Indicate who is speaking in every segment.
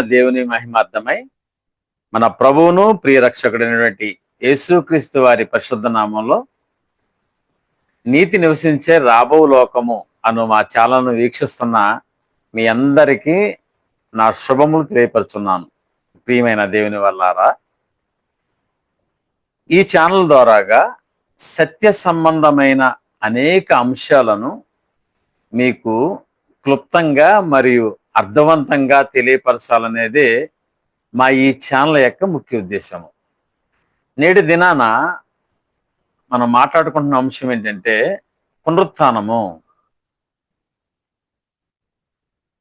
Speaker 1: దేవుని మహిమార్థమై మన ప్రభువును ప్రియరక్షకుడైనటువంటి యేసుక్రీస్తు వారి పరిశుద్ధ నామంలో నీతి నివసించే రాబో లోకము అను మా ఛానల్ను వీక్షిస్తున్న మీ అందరికీ నా శుభములు తెలియపరుచున్నాను. ప్రియమైన దేవుని వల్లారా ఈ ఛానల్ ద్వారాగా సత్య సంబంధమైన అనేక అంశాలను మీకు క్లుప్తంగా మరియు అర్థవంతంగా తెలియపరచాలనేదే మా ఈ ఛానల్ యొక్క ముఖ్య ఉద్దేశము. నేటి దినాన మనం మాట్లాడుకుంటున్న అంశం ఏంటంటే పునరుత్నము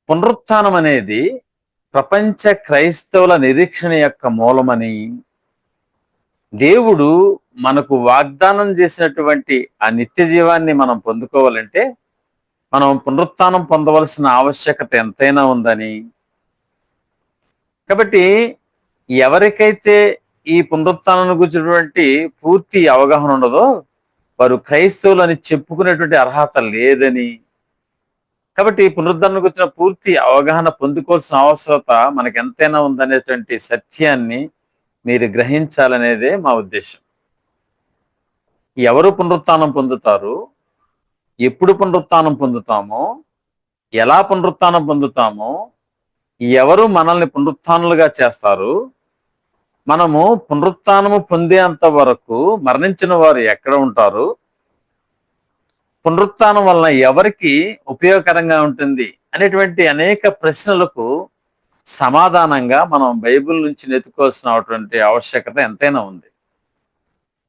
Speaker 1: పునరుత్నం అనేది ప్రపంచ క్రైస్తవుల నిరీక్షణ యొక్క మూలమని దేవుడు మనకు వాగ్దానం చేసినటువంటి ఆ నిత్య జీవాన్ని మనం పొందుకోవాలంటే మనం పునరుత్నం పొందవలసిన ఆవశ్యకత ఎంతైనా ఉందని. కాబట్టి ఎవరికైతే ఈ పునరుత్నం గురించినటువంటి పూర్తి అవగాహన ఉండదో వారు క్రైస్తవులు అని చెప్పుకునేటువంటి అర్హత లేదని. కాబట్టి పునరుద్ధరణ గురించిన పూర్తి అవగాహన పొందుకోవాల్సిన అవసరత మనకు ఎంతైనా ఉందనేటువంటి సత్యాన్ని మీరు గ్రహించాలనేదే మా ఉద్దేశం. ఎవరు పునరుత్నం పొందుతారు? ఎప్పుడు పునరుత్నం పొందుతామో ఎలా పునరుత్నం పొందుతామో ఎవరు మనల్ని పునరుత్థానులుగా చేస్తారు మనము పునరుత్నము పొందేంత వరకు మరణించిన వారు ఎక్కడ ఉంటారు పునరుత్నం వలన ఎవరికి ఉపయోగకరంగా ఉంటుంది అనేటువంటి అనేక ప్రశ్నలకు సమాధానంగా మనం బైబిల్ నుంచి నెతుకోవాల్సినటువంటి ఆవశ్యకత ఎంతైనా ఉంది.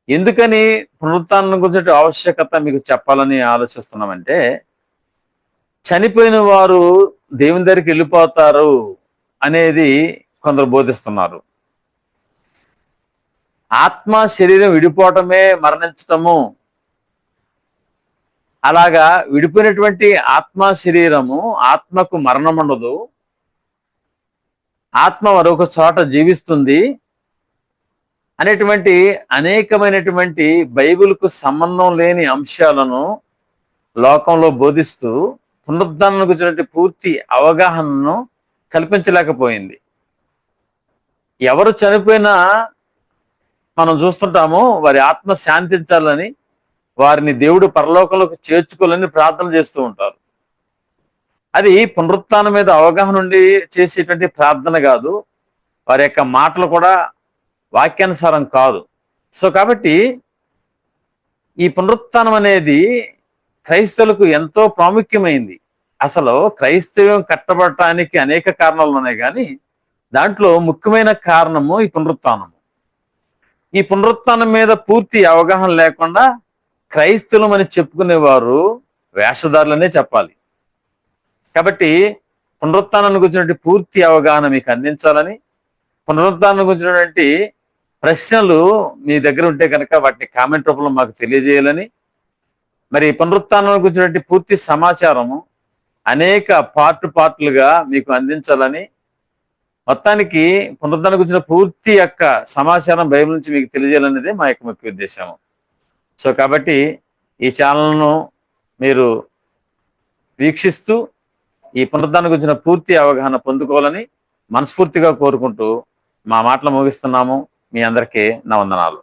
Speaker 1: ఎందుకని పునరుత్నం గురించి ఆవశ్యకత మీకు చెప్పాలని ఆలోచిస్తున్నామంటే చనిపోయిన వారు దేవుని దగ్గరికి వెళ్ళిపోతారు అనేది కొందరు బోధిస్తున్నారు. ఆత్మ శరీరం విడిపోవటమే మరణించటము. అలాగా విడిపోయినటువంటి ఆత్మ శరీరము ఆత్మకు మరణం ఉండదు. ఆత్మ మరొక చోట జీవిస్తుంది. అనేటువంటి అనేకమైనటువంటి బైబిల్కు సంబంధం లేని అంశాలను లోకంలో బోధిస్తూ పునరుద్ధరణ గురించినటువంటి పూర్తి అవగాహనను కల్పించలేకపోయింది. ఎవరు చనిపోయినా మనం చూస్తుంటాము వారి ఆత్మ శాంతించాలని వారిని దేవుడు పరలోకంలోకి చేర్చుకోవాలని ప్రార్థన చేస్తూ ఉంటారు. అది పునరుత్నం మీద అవగాహన ఉండి చేసేటువంటి ప్రార్థన కాదు. వారి యొక్క మాటలు కూడా వాక్యానుసారం కాదు. సో కాబట్టి ఈ పునరుత్నం అనేది క్రైస్తవులకు ఎంతో ప్రాముఖ్యమైంది. అసలు క్రైస్తవ్యం కట్టబడటానికి అనేక కారణాలు ఉన్నాయి కానీ దాంట్లో ముఖ్యమైన కారణము ఈ పునరుత్థానము. ఈ పునరుత్నం మీద పూర్తి అవగాహన లేకుండా క్రైస్తవులం అని చెప్పుకునేవారు వేషధారులనే చెప్పాలి. కాబట్టి పునరుత్నాన్ని గురించినటువంటి పూర్తి అవగాహన మీకు అందించాలని పునరుత్నాన్ని గురించినటువంటి ప్రశ్నలు మీ దగ్గర ఉంటే కనుక వాటిని కామెంట్ రూపంలో మాకు తెలియజేయాలని. మరి పునరుత్థానం గురించినటువంటి పూర్తి సమాచారము అనేక పార్ట్ పార్ట్లుగా మీకు అందించాలని. మొత్తానికి పునరుద్ధరణ గురించిన పూర్తి యొక్క సమాచారం బైబిల్ నుంచి మీకు తెలియజేయాలనేది మా యొక్క ముఖ్య ఉద్దేశము. సో కాబట్టి ఈ ఛానల్ను మీరు వీక్షిస్తూ ఈ పునరుద్ధరణ గురించిన పూర్తి అవగాహన పొందుకోవాలని మనస్ఫూర్తిగా కోరుకుంటూ మా మాటలు ముగిస్తున్నాము. మీ అందరికీ నా వందనాలు.